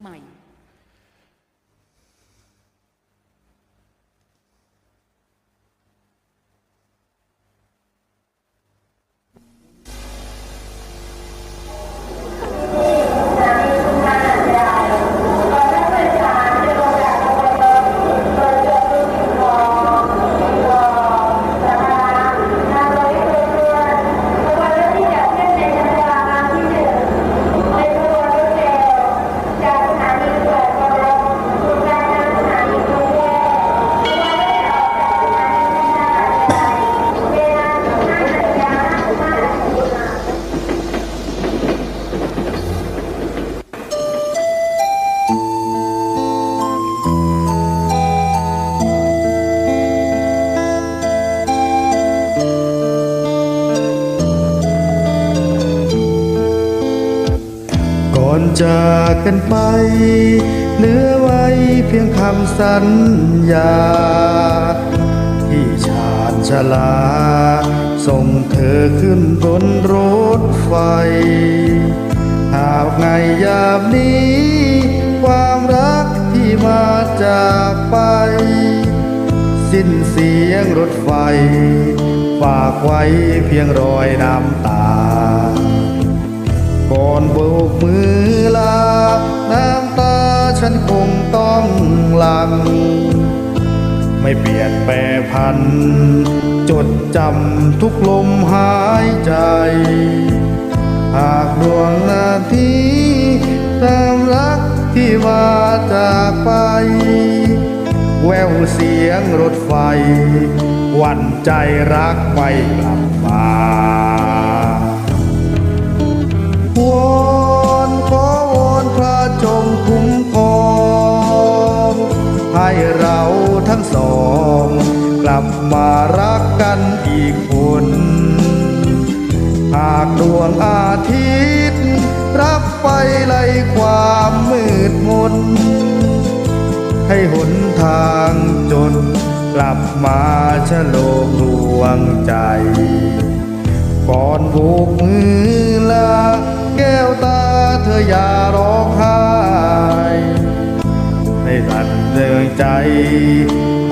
ใอนจากกันไป เหลือไว้เพียงคำสัญญา ที่ชาญชลา ส่งเธอขึ้นบนรถไฟ หากไงยามนี้ ความรักที่มาจากไป สิ้นเสียงรถไฟ ฝากไว้เพียงรอยน้ำตาก่อนโบกมือ ฉันคงต้องหลัง ไม่เปลี่ยนแปรพัน จดจำทุกลมหายใจ หากดวงนาทีตามรักที่มาจากไป แววเสียงรถไฟหวั่นใจรักไม่กลับมา ให้เราทั้งสอง กลับมารักกันอีกคน หากดวงอาทิตย์ รับไปไล่ความมืดมน ให้หนทางจน กลับมาชะโลมดวงใจก่อนโบกมือลาแก้วตาเธออย่าร้องไห้ ให้ตัดเดินใจ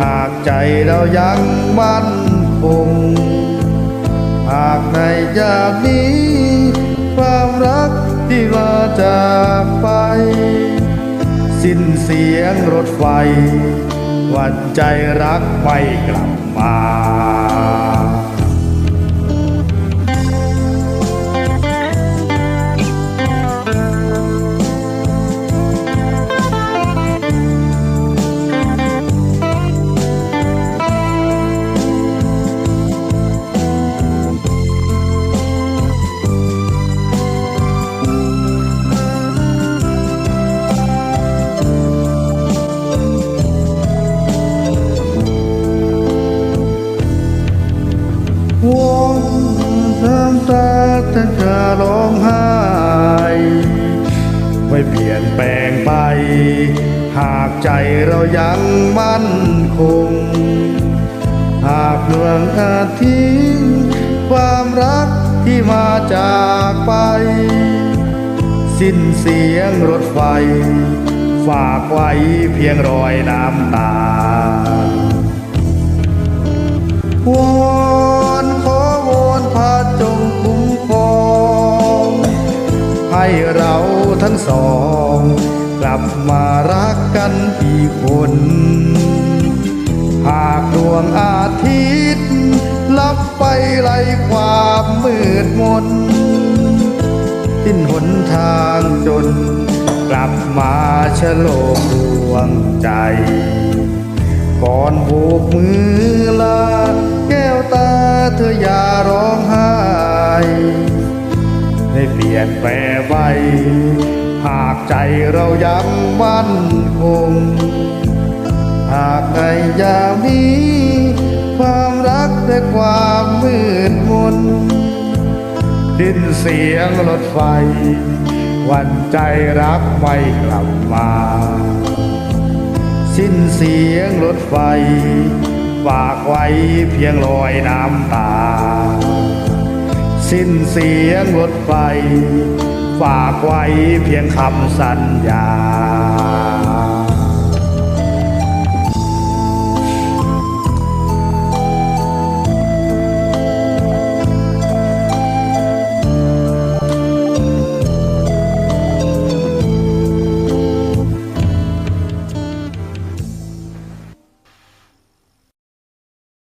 หากใจเรายังมั่นคง หากในยามนี้ ความรักที่มาจากไป สิ้นเสียงรถไฟหวันใจรักไม่กลับมา วอนน้ำตาท่านจะร้องไห้ไม่เปลี่ยนแปลงไป หากใจเรายังมั่นคง หากดวงอาทิตย์ความรักที่มาจากไป สิ้นเสียงรถไฟ ฝากไว้เพียงรอยน้ำตา สอง กลับมารักกันอีกคน หากดวงอาทิตย์ ลับไปไล่ความมืดมนสิ้นหนทางจน กลับมาชะโลมดวงใจ ก่อนโบกมือลา แก้วตาเธออย่าร้องไห้ได้เปลี่ยนแปลไป หากใจเรายังมั่นคง หากในยามนี้ ความรักและความมืดมนสิ้นเสียงรถไฟ วันใจรักไม่กลับมา สิ้นเสียงรถไฟ ฝากไว้เพียงรอยน้ำตา สิ้นเสียงรถไฟ ฝากไว้เพียงคำสัญญา